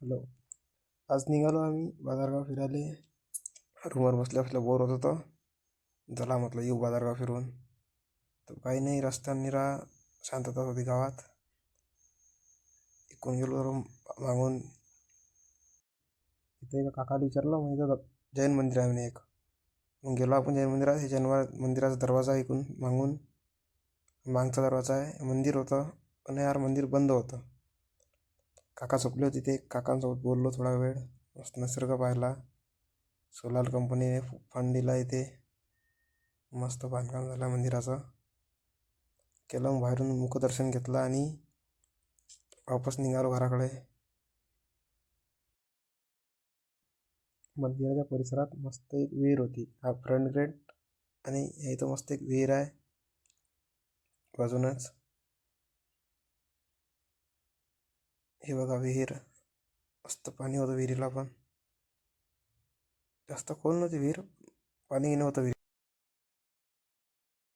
Hello. आज निघालो आम्ही बाजारगाव फिरायला. रूमवर बसल्या बसल्या बोर होत होतो. चला म्हटलं येऊ बाजारगाव फिरून. तर काही नाही रस्ता निरा शांतता होती गावात. इकडून गेलो रूम मागून. तिथे एका काकाला विचारलं मग इथं जैन मंदिर आहे म्हणे एक. मग गेलो आपण जैन मंदिरात हे जैन मंदिराचा दरवाजा आहे मागून. मागचा दरवाजा आहे मंदिर होतं. पण यार मंदिर बंद होतं. काका झोपले होते ते. काकांसोबत बोललो थोडा वेळ. मस्त निसर्ग पाहिला. सोलार कंपनीने फंड दिला इथे. मस्त बांधकाम झालं मंदिराचं. केलं मग बाहेरून मुखदर्शन घेतलं आणि वापस निघालो घराकडे. मंदिराच्या परिसरात मस्त एक विहीर होती. हा फ्रंट गेट आणि या इथं मस्त एक विहीर आहे. बाजूनच. हे बघा विहीर. मस्त पाणी होतं विहिरीला पण. जास्त खोल नव्हती विहीर. पाणी नव्हतं विहीर.